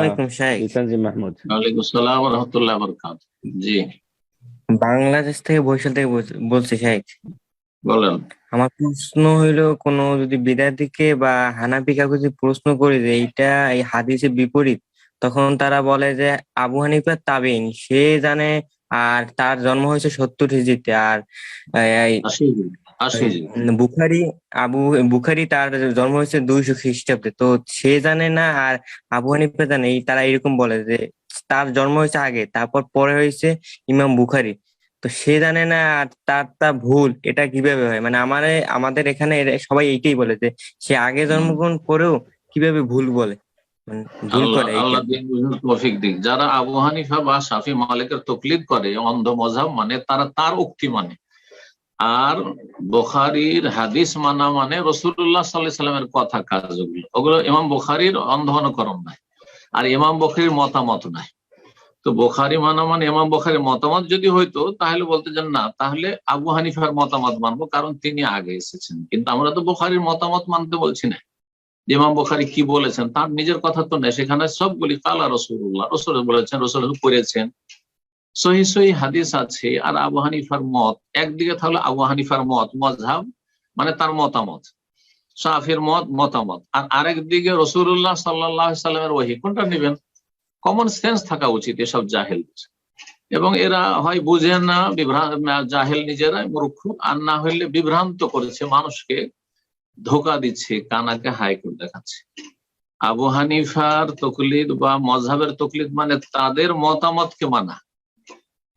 আলাইকুম শাইখ। ইসানজি মাহমুদ। ওয়ালাইকুম আসসালাম রহমতুল্লাহ বরকাত জি। বাংলাদেশ থেকে বরিশাল থেকে বলছি- শাইখ। বলেন। আমার প্রশ্ন হইল কোনো যদি বিদ্যার্থীকে বা হানাফি কাউকে যদি প্রশ্ন করি যে এইটা এই হাদিসের বিপরীত তখন তারা বলে যে আবু হানিফা তাবেইন সে জানে আর তার জন্ম হয়েছে সত্তর হিজরিতে আর। বুখারি আবু বুখারি তার জন্ম হয়েছে দুইশো খ্রিস্টাব্দে। তো সে জানে না আর আবু হানিফা জানে তারা এরকম বলে যে তার জন্ম হয়েছে আগে তারপর পরে হয়েছে ইমাম বুখারি। তো সে জানে না আর তার তা ভুল এটা কীভাবে হয়? মানে আমার আমাদের এখানে সবাই এইটাই বলে যে সে আগে জন্মগ্রহণ করেও কীভাবে ভুল বলে? মানে তৌফিক দিক। যারা আবু হানিফা বা শাফি মালিকের তকলিদ করে অন্ধ মজাব মানে তারা তার উক্তি মানে। আর বুখারীর হাদিস মানা মানে রসুল্লাহ সাল্লাহ সাল্লামের কথা, কাজগুলো। ওগুলো ইমাম বুখারীর অন্ধ অনুকরণ নাই, আর ইমাম বুখারীর মতামত নাই। তো বোখারি মানা মানে ইমাম বুখারীর মতামত যদি হইতো, তাহলে বলতে চান না, তাহলে আবু হানিফার মতামত মানবো, কারণ তিনি আগে এসেছেন। কিন্তু আমরা তো বুখারীর মতামত মানতে বলছি না। ইমাম বুখারী কি বলেছেন, তার নিজের কথা তো নেই, সেখানে সবগুলি কালা রসুল্লাহ রসুল বলেছেন, রসুল করেছেন। সহি সহি হাদিস আছে, আর আবু হানিফার মত, একদিকে তাহলে আবু হানিফার মত, মজহাব মানে তার মতামত। সাফির মত, মতামত। আর আরেক দিকে রসুল্লাহ সাল্লাহ সাল্লামের ওহি কোনটা নেবেন? কমন সেন্স থাকা উচিত এসব জাহেল এবং এরা হয় বুঝে না জাহেল নিজেরাই মূর্খ, আর না হইলে বিভ্রান্ত করেছে, মানুষকে ধোকা দিচ্ছে, কানাকে হাই হাইকোর্ট দেখাচ্ছে। আবু হানিফার তকলিদ বা মজহাবের তকলিদ মানে তাদের মতামতকে মানা।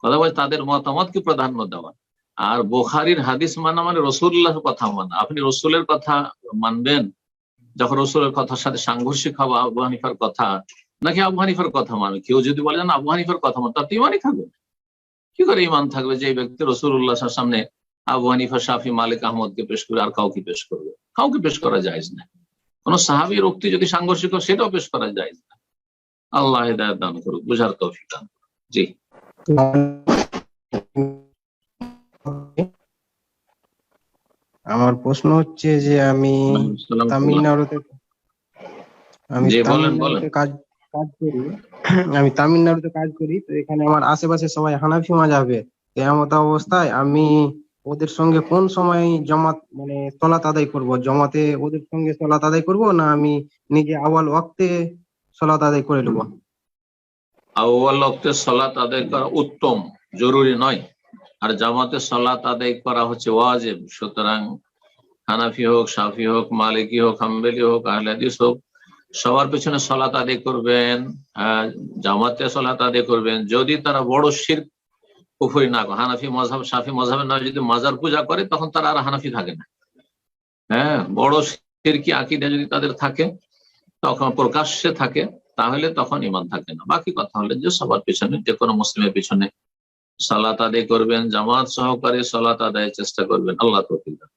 কথা বলছে তাদের মতামতকে প্রাধান্য দেওয়া? আর বোখারির হাদিস মানা মানে রসুল্লাহর কথা মানা। আপনি রসুলের কথা মানবেন? যখন রসুলের কথার সাথে সাংঘর্ষিক হবে আবু হানিফার কথা, নাকি আবু হানিফার কথা মানবে? কেউ যদি বলে, না, আবু হানিফার কথা তার তো ইমানই থাকবে কি করে ইমান থাকবে যে এই ব্যক্তি রসুল্লাহ সামনে আবু হানিফা, শাফি, মালিক, আহমদকে পেশ করবে আর কাউকে পেশ করবে? কাউকে পেশ করা যায় না। কোন সাহাবির উক্তি যদি সাংঘর্ষিক সেটাও পেশ করা যায় না। আল্লাহ দান করুক, বুঝার তৌফিক দান করুক। জি। আমার প্রশ্ন হচ্ছে যে আমি তামিলনাড়ুতে আমি। তামিলনাড়ুতে কাজ কাজ করি। আমি তামিলনাড়ুতে কাজ করি তো এখানে আমার আশেপাশে সবাই হানাফি মাঝাবে এমত অবস্থায় আমি ওদের সঙ্গে কোন সময় জমাত মানে সলাত আদায় করব? জমাতে ওদের সঙ্গে সলাত আদায় করব না আমি নিজে আওয়াল ওয়াক্তে সলাত আদায় করে নেব? আউ্বাল সলাত আদায় করা উত্তম, জরুরি নয়। আর জামাতে সলাত আদায় করা হচ্ছে ওয়াজেব। সুতরাং হানাফি হোক, সাফি হোক, মালিকি হোক, হাম্বেলি হোক আহলে হাদিস হোক, সবার পেছনে সলাত আদায় করবেন জামাতে সলাত আদায় করবেন। যদি তারা বড় শির পুফুরি না হানাফি মজাব সাফি মজাবের নয় যদি মাজার পূজা করে, তখন তারা আর হানাফি থাকে না। হ্যাঁ বড় শিরকি আকিদা যদি তাদের থাকে, তখন প্রকাশ্যে থাকে তাহলে তখন ইমান থাকে না। বাকি কথা হলে যে সবার পিছনে, যে কোনো মুসলিমের পিছনে সালাত আদায় করবেন, জামাত সহকারে সালাত আদায়ের চেষ্টা করবেন আল্লাহ দান।